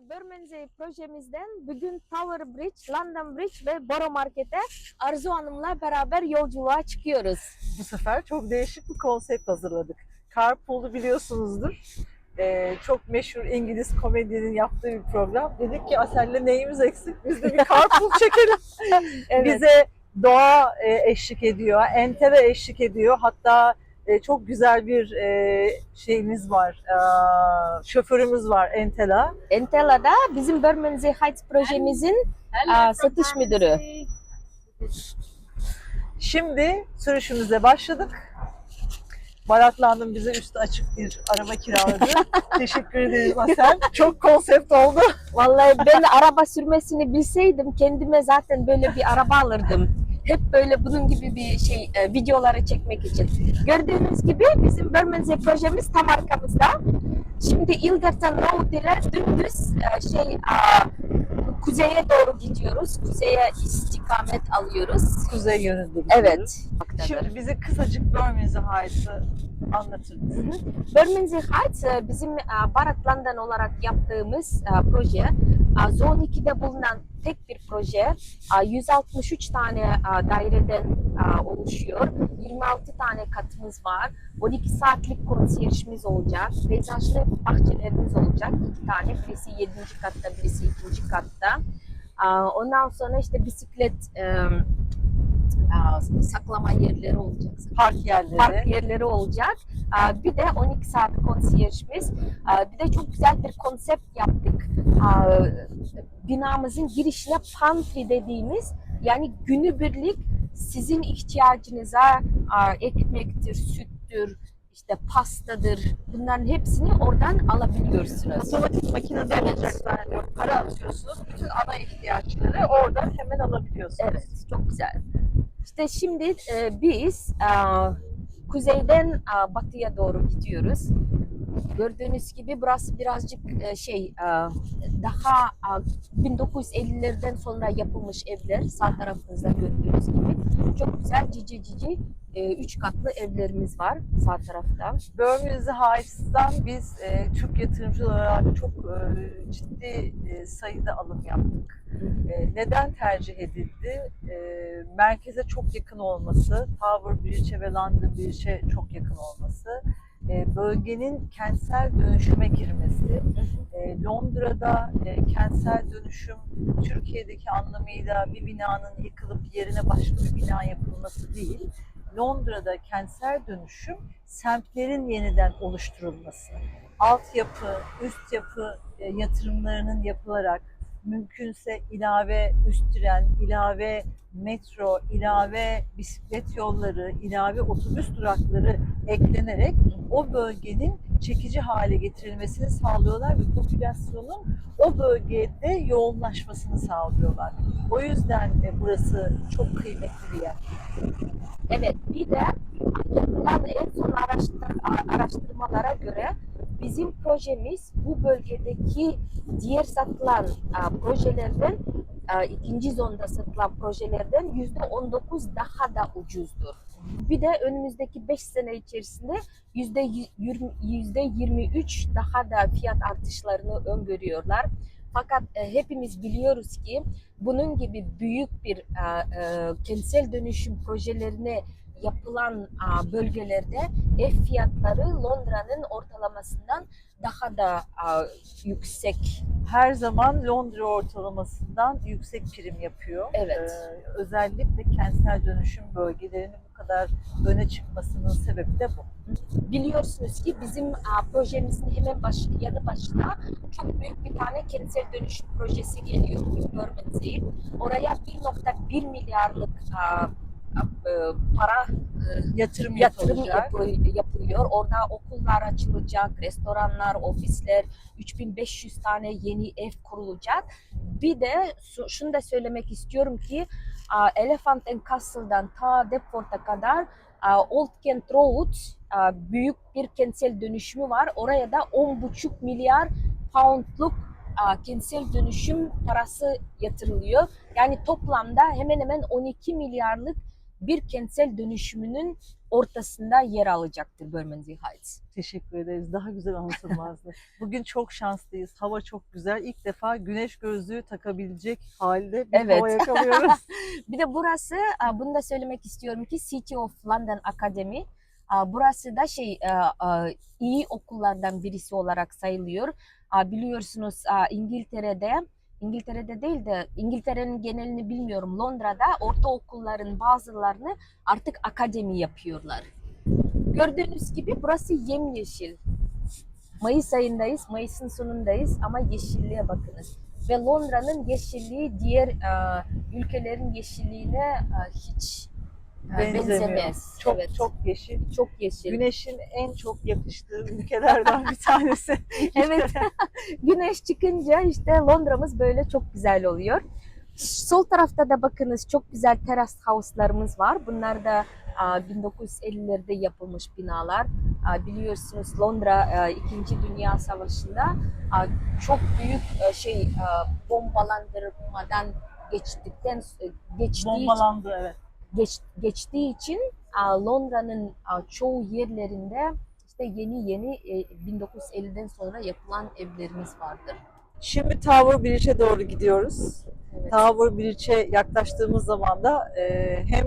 Bermondsey projemizden bugün Tower Bridge, London Bridge ve Borough Market'e Arzu Hanım'la beraber yolculuğa çıkıyoruz. bu sefer çok değişik bir konsept hazırladık. Carpool'u biliyorsunuzdur. Ee, çok meşhur İngiliz komedinin yaptığı bir program. Dedik ki Asel'le neyimiz eksik? Biz de bir carpool çekelim. Evet. Bize doğa e, eşlik ediyor, entere eşlik ediyor. Hatta e, çok güzel bir e, şeyimiz var, e, şoförümüz var Entela. Entela'da bizim Bermondsey Heights projemizin aa, satış müdürü. Şimdi sürüşümüze başladık. Baratlandım bize üstü açık bir araba kiraladı. Teşekkür ederim Asel. Çok konsept oldu. Vallahi ben araba sürmesini bilseydim kendime zaten böyle bir araba alırdım. Hep böyle bunun gibi bir şey e, videoları çekmek için. Gördüğünüz gibi bizim Bermondsey projemiz tam arkamızda. Şimdi Ilderton Road ile dümdüz e, şey aa, kuzeye doğru gidiyoruz. Kuzeye istikamet alıyoruz. Kuzey yönünde. Evet. Şimdi bize kısacık Heights'ı anlatır mısın? Bermondsey Heights e, bizim e, Barat London olarak yaptığımız e, proje. Zone 2'de bulunan tek bir proje. E, 163 tane daireden oluşuyor. 26 tane katımız var. 12 saatlik konsiyerjimiz olacak. Peyzajlı bahçelerimiz olacak. iki tane. Birisi 7. katta, birisi 2. katta. E, Ondan sonra işte bisiklet e, e, saklama yerleri olacak. Park yerleri. Park yerleri olacak. Bir de 12 saat konsiyerjimiz. Bir de çok güzel bir konsept yaptık. Binamızın girişine pantry dediğimiz yani günübirlik sizin ihtiyacınıza ekmektir, süttür, işte pastadır bunların hepsini oradan alabiliyorsunuz. Otomatik makinede olacak zannediyorum. Para atıyorsunuz. Bütün ana ihtiyaçları oradan hemen alabiliyorsunuz. Evet, çok güzel. İşte şimdi e, biz e, kuzeyden e, batıya doğru gidiyoruz. Gördüğünüz gibi burası birazcık e, şey e, daha e, 1950'lerden sonra yapılmış evler sağ tarafınızda gördüğünüz gibi. Çok güzel cici cici e, üç katlı evlerimiz var sağ tarafta. Birmingham Heights'tan biz e, Türk yatırımcılar olarak çok e, ciddi e, sayıda alım yaptık. E, neden tercih edildi? E, merkeze çok yakın olması, Tower Bridge'e ve London Bridge'e çok yakın olması, e, bölgenin kentsel dönüşüme girmesi, e, Londra'da e, kentsel dönüşüm Türkiye'deki anlamıyla bir binanın yıkılıp yerine başka bir bina yapılması değil, Londra'da kentsel dönüşüm semtlerin yeniden oluşturulması, altyapı, üst yapı yatırımlarının yapılarak mümkünse ilave üst tren, ilave metro, ilave bisiklet yolları, ilave otobüs durakları eklenerek o bölgenin çekici hale getirilmesini sağlıyorlar ve popülasyonun o bölgede yoğunlaşmasını sağlıyorlar. O yüzden e, burası çok kıymetli bir yer. Evet, bir de yapılan en son araştır- araştırmalara göre bizim projemiz bu bölgedeki diğer satılan a, projelerden a, ikinci zonda satılan projelerden yüzde 19 daha da ucuzdur. Bir de önümüzdeki 5 sene içerisinde yüzde yirmi- yüzde 23 daha da fiyat artışlarını öngörüyorlar. Fakat e, hepimiz biliyoruz ki bunun gibi büyük bir e, e, kentsel dönüşüm projelerine yapılan bölgelerde ev fiyatları Londra'nın ortalamasından daha da yüksek. Her zaman Londra ortalamasından yüksek prim yapıyor. Evet. Ee, özellikle kentsel dönüşüm bölgelerinin bu kadar öne çıkmasının sebebi de bu. Biliyorsunuz ki bizim projemizin hemen baş, yanı başına çok büyük bir tane kentsel dönüşüm projesi geliyor. Bermondsey. Oraya 1.1 milyarlık para e, Yatırım, yatırım yapılacak. yapı- yapılıyor. Orada okullar açılacak, restoranlar, ofisler, 3500 tane yeni ev kurulacak. Bir de şunu da söylemek istiyorum ki Elephant and Castle'dan ta Deptford'a kadar Old Kent Road büyük bir kentsel dönüşümü var. Oraya da 10,5 milyar poundluk kentsel dönüşüm parası yatırılıyor. Yani toplamda hemen hemen 12 milyarlık bir kentsel dönüşümünün ortasında yer alacaktır Bermondsey Heights. Teşekkür ederiz. Daha güzel anlatılmazdı. Bugün çok şanslıyız. Hava çok güzel. İlk defa güneş gözlüğü takabilecek halde bir Evet. hava yakalıyoruz. Bir de burası, bunu da söylemek istiyorum ki City of London Academy. Burası da şey iyi okullardan birisi olarak sayılıyor. Biliyorsunuz İngiltere'de, İngiltere'de değil de İngiltere'nin genelini bilmiyorum. Londra'da ortaokulların bazılarını artık akademi yapıyorlar. Gördüğünüz gibi burası yemyeşil. Mayıs ayındayız, Mayıs'ın sonundayız ama yeşilliğe bakınız. Ve Londra'nın yeşilliği diğer ülkelerin yeşilliğine hiç e, Benzemiyor. benzemez. Çok evet. çok yeşil. çok yeşil. Güneşin en çok yakıştığı ülkelerden bir tanesi. Evet. Güneş çıkınca işte Londra'mız böyle çok güzel oluyor. Sol tarafta da bakınız çok güzel teras house'larımız var. Bunlar da a, 1950'lerde yapılmış binalar. Biliyorsunuz Londra e, 2. Dünya Savaşı'nda çok büyük e, şey e, bombalandırmadan geçtikten e, geçtiği Bombalandı evet. Geç, geçtiği için Londra'nın çoğu yerlerinde işte yeni yeni e, 1950'den sonra yapılan evlerimiz vardır. Şimdi Tower Bridge'e doğru gidiyoruz. Evet. Tower Bridge'e yaklaştığımız zaman da e, hem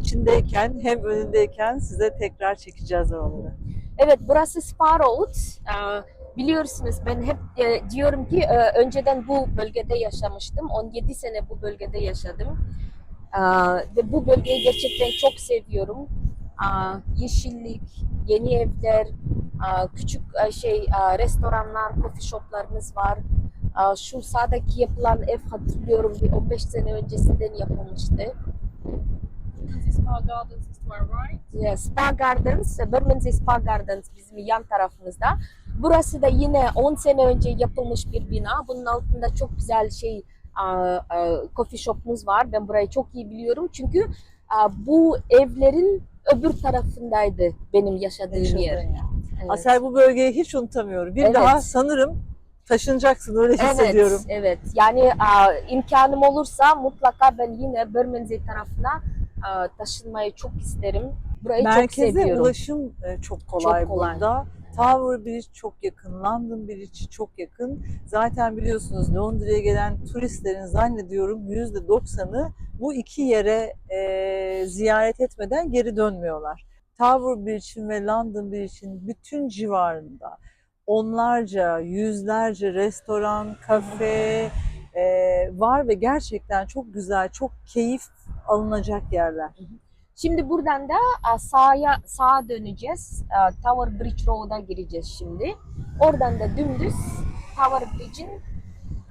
içindeyken hem önündeyken size tekrar çekeceğiz oraları. Evet burası Spa Road. Aa, Biliyorsunuz ben hep e, diyorum ki e, önceden bu bölgede yaşamıştım. 17 sene bu bölgede yaşadım. Aa, Ve bu bölgeyi gerçekten çok seviyorum. Aa, Yeşillik, yeni evler, aa, küçük e, şey aa, restoranlar, coffee shoplarımız var. Şu sağdaki yapılan ev hatırlıyorum bir 15 sene öncesinden yapılmıştı. Spa Gardens to our right. Yeah, Spa Gardens, Bermondsey Spa Gardens bizim yan tarafımızda. Burası da yine 10 sene önce yapılmış bir bina. Bunun altında çok güzel şey coffee shop'umuz var. Ben burayı çok iyi biliyorum çünkü bu evlerin öbür tarafındaydı benim yaşadığım Yaşadığın yer. yer. Evet. Asel bu bölgeyi hiç unutamıyorum. Bir Evet. daha sanırım taşınacaksın öyle hissediyorum. Evet, evet. Yani a, imkanım olursa mutlaka ben yine Bermondsey tarafına a, taşınmayı çok isterim. Burayı çok Merkeze seviyorum. ulaşım e, çok kolay, Çok kolay. burada. Tower Bridge çok yakın, London Bridge çok yakın. Zaten biliyorsunuz Londra'ya gelen turistlerin zannediyorum %90'ı bu iki yere e, ziyaret etmeden geri dönmüyorlar. Tower Bridge'in ve London Bridge'in bütün civarında onlarca, yüzlerce restoran, kafe e, var ve gerçekten çok güzel, çok keyif alınacak yerler. Şimdi buradan da a, sağa sağa döneceğiz. A, Tower Bridge Road'a gireceğiz şimdi. Oradan da dümdüz Tower Bridge'in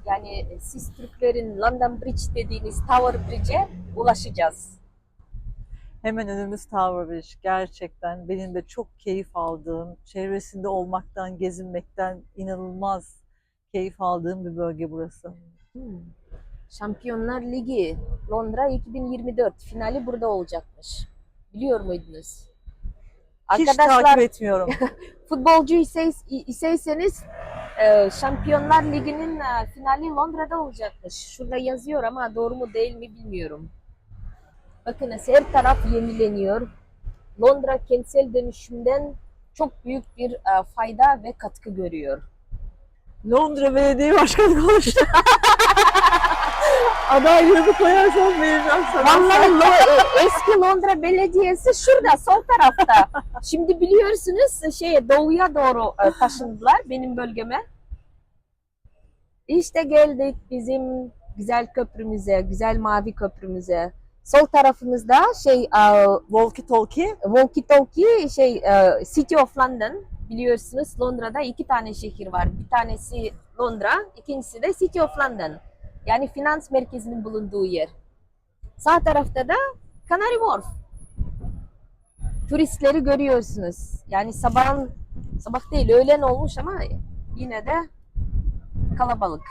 yani siz Türklerin London Bridge dediğiniz Tower Bridge'e ulaşacağız. Hemen önümüz Tower Bridge. Gerçekten benim de çok keyif aldığım, çevresinde olmaktan, gezinmekten inanılmaz keyif aldığım bir bölge burası. Hmm. Şampiyonlar Ligi Londra 2024 finali burada olacakmış. Biliyor muydunuz? Hiç Arkadaşlar takip etmiyorum. futbolcu ise, iseyseniz e, Şampiyonlar Ligi'nin e, finali Londra'da olacakmış. Şurada yazıyor ama doğru mu değil mi bilmiyorum. Bakınız her taraf yenileniyor. Londra kentsel dönüşümden çok büyük bir e, fayda ve katkı görüyor. Londra Belediye Başkanı konuştu. Adaylığını koyarsam vereceğim sana. Vallahi eski Londra Belediyesi şurada sol tarafta. Şimdi biliyorsunuz şey doğuya doğru e, taşındılar benim bölgeme. İşte geldik bizim güzel köprümüze, güzel mavi köprümüze. Sol tarafımızda şey e, Walkie talkie. walkie talkie şey e, City of London biliyorsunuz Londra'da iki tane şehir var. Bir tanesi Londra, ikincisi de City of London. Yani finans merkezinin bulunduğu yer. Sağ tarafta da Canary Wharf. Turistleri görüyorsunuz. Yani sabahın sabah değil öğlen olmuş ama yine de kalabalık.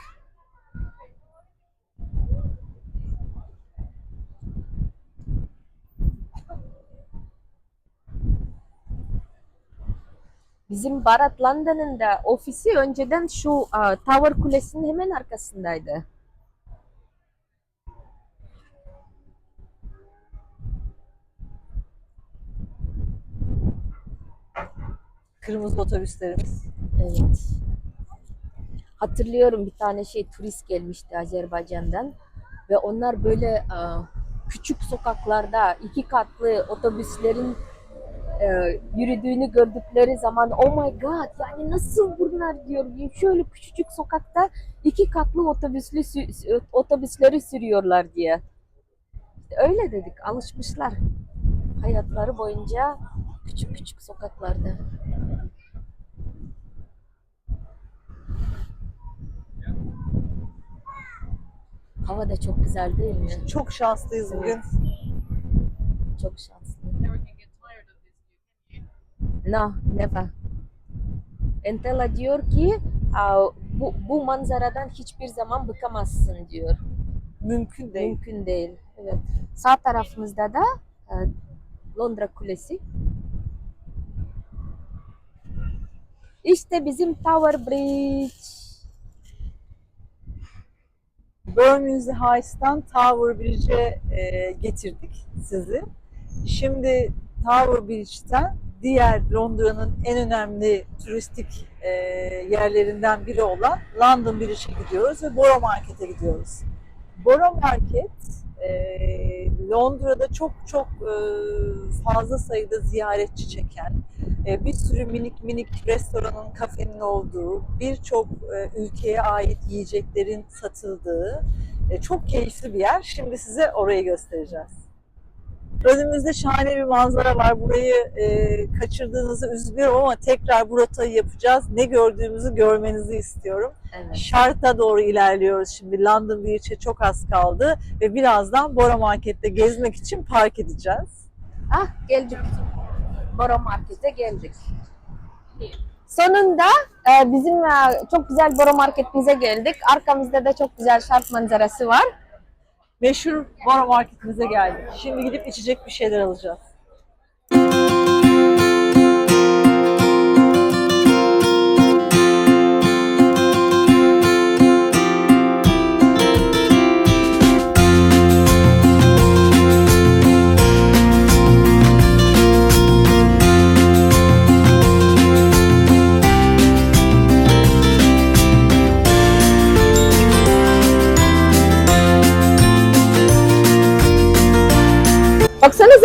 Bizim Barat London'ın da ofisi önceden şu a, Tower Kulesi'nin hemen arkasındaydı. Kırmızı otobüslerimiz. Evet. Hatırlıyorum bir tane şey turist gelmişti Azerbaycan'dan ve onlar böyle e, küçük sokaklarda iki katlı otobüslerin e, yürüdüğünü gördükleri zaman oh my god yani nasıl bunlar diyor şöyle küçücük sokakta iki katlı otobüslü otobüsleri sürüyorlar diye. Öyle dedik alışmışlar hayatları boyunca küçük küçük sokaklarda. Hava da çok güzel değil mi? Çok şanslıyız bugün. Çok şanslı. No, never. Entela diyor ki "Aa, bu, bu manzaradan hiçbir zaman bıkamazsın diyor. Mümkün değil. Mümkün değil. Evet. Sağ tarafımızda da e, Londra Kulesi. İşte bizim Tower Bridge. Bermondsey High'tan Tower Bridge'e e, getirdik sizi. Şimdi Tower Bridge'ten diğer Londra'nın en önemli turistik e, yerlerinden biri olan London Bridge'e gidiyoruz ve Borough Market'e gidiyoruz. Borough Market e, Londra'da çok çok e, fazla sayıda ziyaretçi çeken, bir sürü minik minik restoranın, kafenin olduğu, birçok e, ülkeye ait yiyeceklerin satıldığı e, çok keyifli bir yer. Şimdi size orayı göstereceğiz. Önümüzde şahane bir manzara var. Burayı e, kaçırdığınızı üzülüyorum ama tekrar bu rotayı yapacağız. Ne gördüğümüzü görmenizi istiyorum. Evet. Şart'a doğru ilerliyoruz şimdi. London Bridge'e çok az kaldı ve birazdan Bora Market'te gezmek için park edeceğiz. Ah geldik. Borough Market'e geldik. Sonunda e, bizim e, çok güzel Borough Market'imize geldik. Arkamızda da çok güzel şark manzarası var. Meşhur Bora Market'imize geldik. Şimdi gidip içecek bir şeyler alacağız.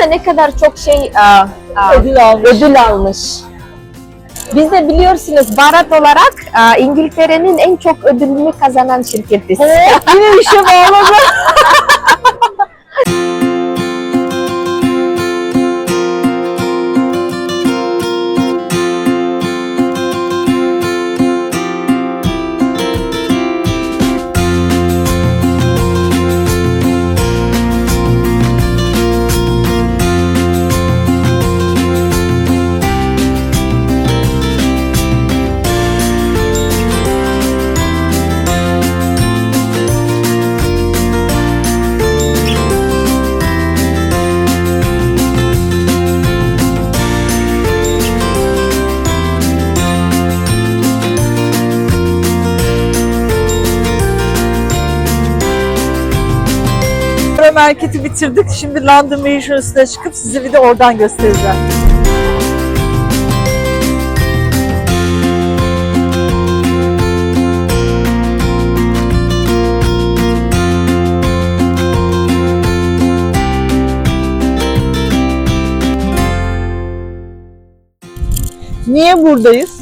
Baksanıza ne kadar çok şey aa, aa, Ödül almış. ödül almış. Biz de biliyorsunuz Barat olarak aa, İngiltere'nin en çok ödülünü kazanan şirketiz. Yine işe bağladı. Market'i bitirdik. Şimdi London üstüne çıkıp size bir de oradan göstereceğim. Niye buradayız?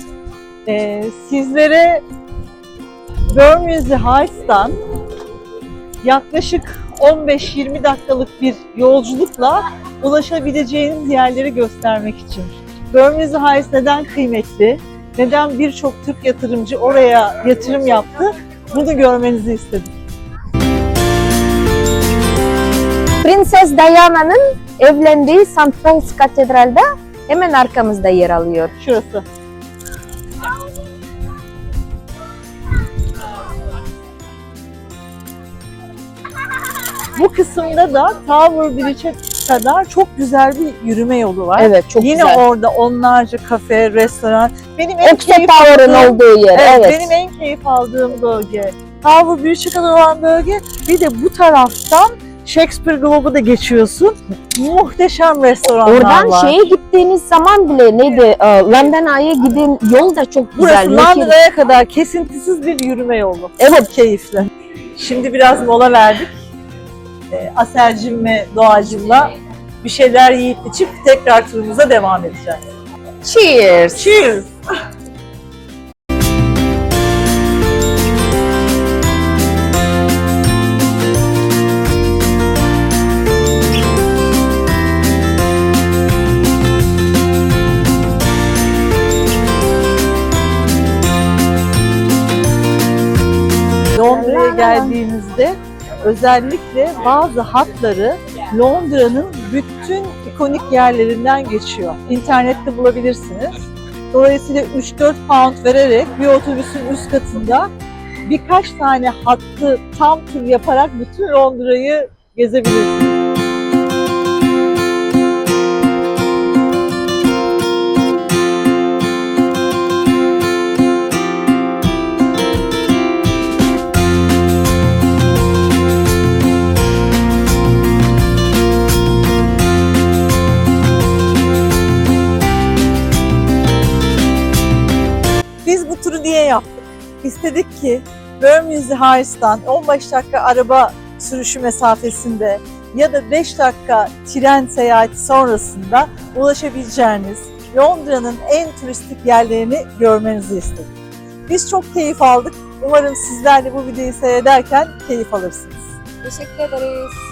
Ee, sizlere Bermondsey Heights'tan yaklaşık 15-20 dakikalık bir yolculukla ulaşabileceğiniz yerleri göstermek için. Bermondsey Heights neden kıymetli? Neden birçok Türk yatırımcı oraya yatırım yaptı? Bunu görmenizi istedim. Prenses Diana'nın evlendiği St. Paul's Katedral'de hemen arkamızda yer alıyor. Şurası. Bu kısımda da Tower Bridge'e kadar çok güzel bir yürüme yolu var. Evet çok Yine güzel. orada onlarca kafe, restoran. Benim en Okse keyif Tower'ın aldığım- olduğu yer. Evet, Evet. benim en keyif aldığım bölge. Tower Bridge'e kadar olan bölge. Bir de bu taraftan Shakespeare Globe'u da geçiyorsun. Muhteşem restoranlar Oradan var. şeye gittiğiniz zaman bile neydi? e, Londra'ya giden yol da çok güzel. Burası Mükemmel. Londra'ya kadar kesintisiz bir yürüme yolu. Evet. Keyifli. Şimdi biraz mola verdik. Ee, Aselcim ve Doğacım'la bir şeyler yiyip içip tekrar turumuza devam edeceğiz. Cheers. Cheers! Özellikle bazı hatları Londra'nın bütün ikonik yerlerinden geçiyor. İnternette bulabilirsiniz. Dolayısıyla 3-4 pound vererek bir otobüsün üst katında birkaç tane hattı tam tur yaparak bütün Londra'yı gezebilirsiniz. Yaptık? İstedik ki Bermondsey Highs'tan 15 dakika araba sürüşü mesafesinde ya da 5 dakika tren seyahati sonrasında ulaşabileceğiniz Londra'nın en turistik yerlerini görmenizi istedik. Biz çok keyif aldık. Umarım sizler de bu videoyu seyrederken keyif alırsınız. Teşekkür ederiz.